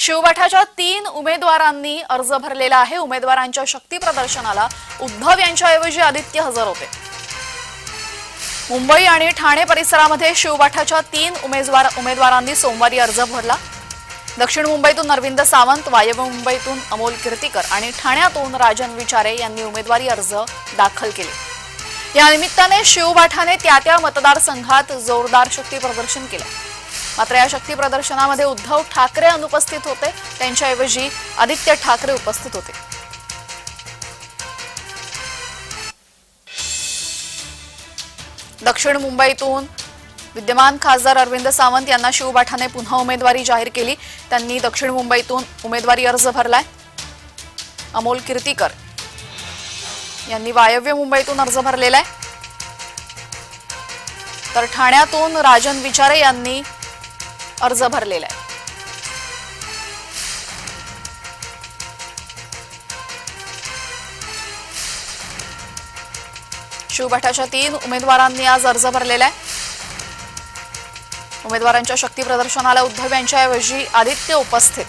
शिवबाठाच्या तीन उमेदवारांनी अर्ज भरलेला आहे. उमेदवारांच्या शक्ती प्रदर्शनाला उद्धव यांच्याऐवजी आदित्य हजर होते. मुंबई आणि ठाणे परिसरामध्ये शिवबाठाच्या तीन उमेदवार उमेदवारांनी सोमवारी अर्ज भरला. दक्षिण मुंबईतून अरविंद सावंत वायव्य मुंबईतून अमोल कीर्तीकर आणि ठाण्यातून राजन विचारे यांनी उमेदवारी अर्ज दाखल केले. या निमित्ताने शिवबाठाने त्या त्या मतदारसंघात जोरदार शक्ती प्रदर्शन केलं. मात्र या शक्ती प्रदर्शनामध्ये उद्धव ठाकरे अनुपस्थित होते. त्यांच्याऐवजी आदित्य ठाकरे उपस्थित होते. दक्षिण मुंबईतून विद्यमान खासदार अरविंद सावंत यांना शिवबाठाने पुन्हा उमेदवारी जाहीर केली. त्यांनी दक्षिण मुंबईतून उमेदवारी अर्ज भरलाय. अमोल कीर्तीकर यांनी वायव्य मुंबईतून अर्ज भरलेला आहे तर ठाण्यातून राजन विचारे यांनी अर्ज भरलेला आहे. शिवबाठाच्या तीन उमेदवारांनी आज अर्ज भरलेला आहे. उमेदवारांच्या शक्ती प्रदर्शनाला उद्धव यांच्याऐवजी आदित्य उपस्थित.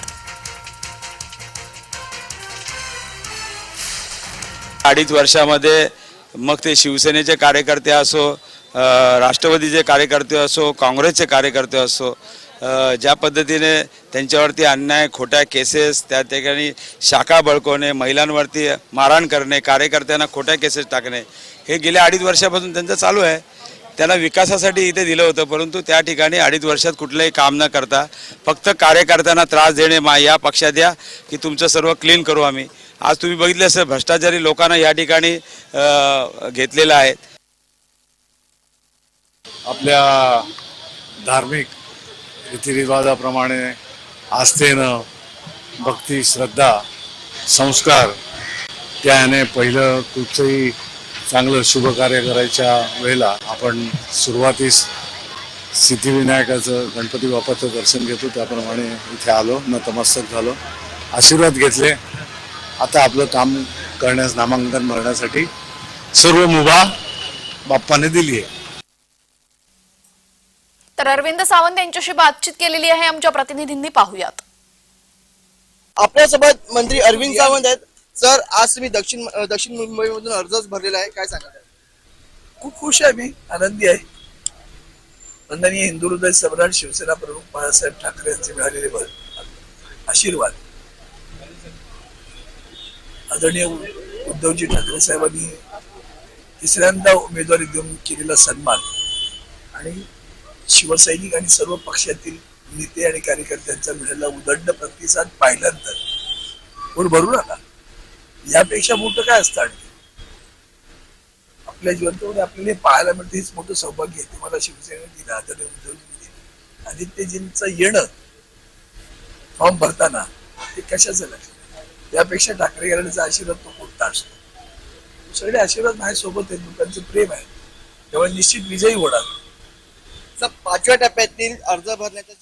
अडीच वर्षामध्ये मग ते शिवसेनेचे कार्यकर्ते असो राष्ट्रवादीचे कार्यकर्ते असो काँग्रेसचे कार्यकर्ते असो ज्या पद्धतीने त्यांच्यावरती अन्याय खोट्या केसेस त्या ठिकाणी शाखा बळकवणे महिलांवरती मारहाण करणे कार्यकर्त्यांना खोट्या केसेस टाकणे हे गेल्या अडीच वर्षापासून त्यांचं चालू आहे. त्यांना विकासासाठी इथे दिलं होतं परंतु त्या ठिकाणी अडीच वर्षात कुठलंही काम न करता फक्त कार्यकर्त्यांना त्रास देणे मा या पक्षात द्या की तुमचं सर्व क्लीन करू आम्ही. आज तुम्ही बघितलं असेल भ्रष्टाचारी लोकांना या ठिकाणी घेतलेलं आहे. आपल्या धार्मिक रीतिरिवाजाप्रमाणे आस्थेनं भक्ती श्रद्धा संस्कार त्याने पहिलं कुठचंही चांगलं शुभ कार्य करायच्या वेळेला आपण सुरुवातीस सिद्धिविनायकाचं गणपती बाप्पाचं दर्शन घेतो. त्याप्रमाणे इथे आलो नतमस्तक झालो. आशीर्वाद घेतले. आता आपलं काम करण्यास नामांकन भरण्यासाठी सर्व मुभा बाप्पाने दिली आहे. तर अरविंद सावंत यांच्याशी बातचीत केलेली आहे. आमच्या प्रतिनिधींनी पाहूयात. आपल्यासोबत मंत्री अरविंद सावंत आहेत. सर आज तुम्ही दक्षिण दक्षिण मुंबईमधून अर्जच भरलेला आहे. काय सांगा खूप खुश आहे मी. आनंदी आहे. वंदनीय हिंदू हृदय सम्राट शिवसेना प्रमुख बाळासाहेब ठाकरे यांचे मिळालेले आशीर्वाद. आदरणीय उद्धवजी ठाकरे साहेबांनी तिसऱ्यांदा उमेदवारी देऊन केलेला सन्मान आणि शिवसैनिक आणि सर्व पक्षातील नेते आणि कार्यकर्त्यांचा मिळालेला उदंड प्रतिसाद पाहिल्यानंतर कोण भरू नका? यापेक्षा मोठं काय असतं आणखी? आपल्या जीवनामध्ये आपल्याला पाहायला मिळतं हेच मोठं सौभाग्य आहे. तुम्हाला मला दिला आदरणीय उद्धवजी दिले. आदित्यजींचं येणं फॉर्म भरताना ते कशाचं लक्ष त्यापेक्षा ठाकरे घराण्याचा आशीर्वाद तो कोणता असतो? सगळे आशीर्वाद माझ्यासोबत आहेत लोकांचं प्रेम आहे. तेव्हा निश्चित विजयी होणार. पाचव्या टप्प्यातील अर्ज भरण्याचा